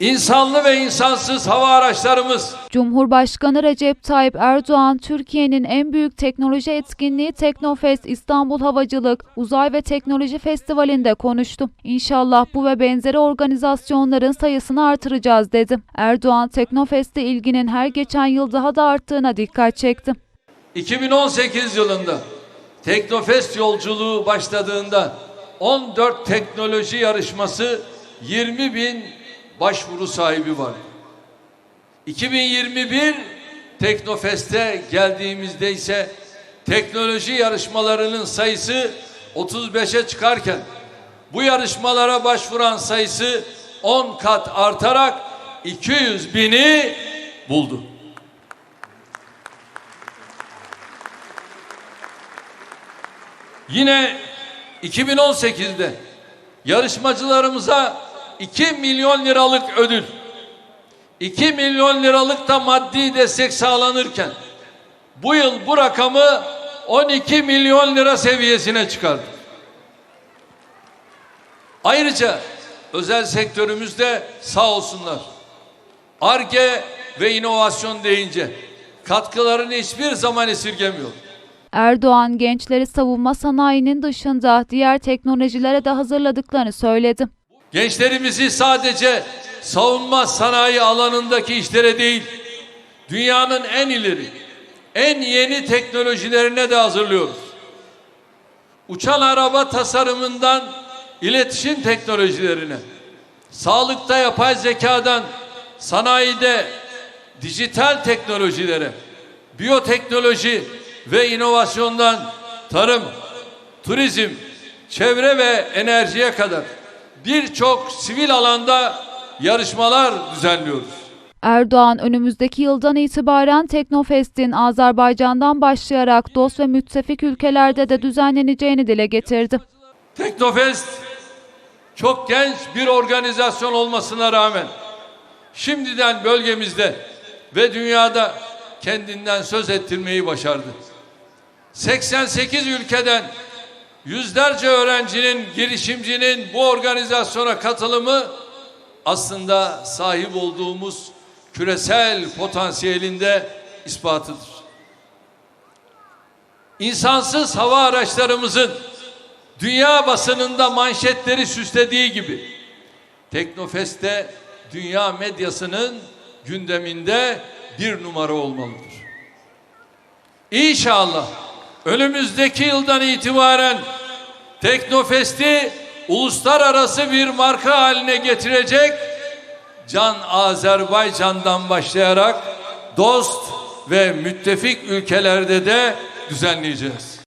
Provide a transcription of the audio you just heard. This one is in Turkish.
insanlı ve insansız hava araçlarımız, Cumhurbaşkanı Recep Tayyip Erdoğan, Türkiye'nin en büyük teknoloji etkinliği Teknofest İstanbul Havacılık, Uzay ve Teknoloji Festivali'nde konuştu. İnşallah bu ve benzeri organizasyonların sayısını artıracağız dedi. Erdoğan, Teknofest'te ilginin her geçen yıl daha da arttığına dikkat çekti. 2018 yılında Teknofest yolculuğu başladığında 14 teknoloji yarışması 20 bin başvuru sahibi var. 2021 Teknofest'e geldiğimizde ise teknoloji yarışmalarının sayısı 35'e çıkarken bu yarışmalara başvuran sayısı 10 kat artarak 200 bini buldu. Yine 2018'de yarışmacılarımıza 2 milyon liralık ödül, 2 milyon liralık da maddi destek sağlanırken bu yıl bu rakamı 12 milyon lira seviyesine çıkardı. Ayrıca özel sektörümüzde sağ olsunlar. ARGE ve inovasyon deyince katkılarını hiçbir zaman esirgemiyor. Erdoğan, gençleri savunma sanayinin dışında diğer teknolojilere de hazırladıklarını söyledi. Gençlerimizi sadece savunma sanayi alanındaki işlere değil, dünyanın en ileri, en yeni teknolojilerine de hazırlıyoruz. Uçan araba tasarımından iletişim teknolojilerine, sağlıkta yapay zekadan sanayide dijital teknolojilere, biyoteknoloji ve inovasyondan tarım, turizm, çevre ve enerjiye kadar birçok sivil alanda yarışmalar düzenliyoruz. Erdoğan önümüzdeki yıldan itibaren Teknofest'in Azerbaycan'dan başlayarak dost ve müttefik ülkelerde de düzenleneceğini dile getirdi. Teknofest çok genç bir organizasyon olmasına rağmen şimdiden bölgemizde ve dünyada kendinden söz ettirmeyi başardı. 88 ülkeden yüzlerce öğrencinin, girişimcinin bu organizasyona katılımı aslında sahip olduğumuz küresel potansiyelinde ispatıdır. İnsansız hava araçlarımızın dünya basınında manşetleri süslediği gibi Teknofest'te dünya medyasının gündeminde bir numara olmalıdır. İnşallah önümüzdeki yıldan itibaren Teknofest'i uluslararası bir marka haline getirecek Can Azerbaycan'dan başlayarak dost ve müttefik ülkelerde de düzenleyeceğiz.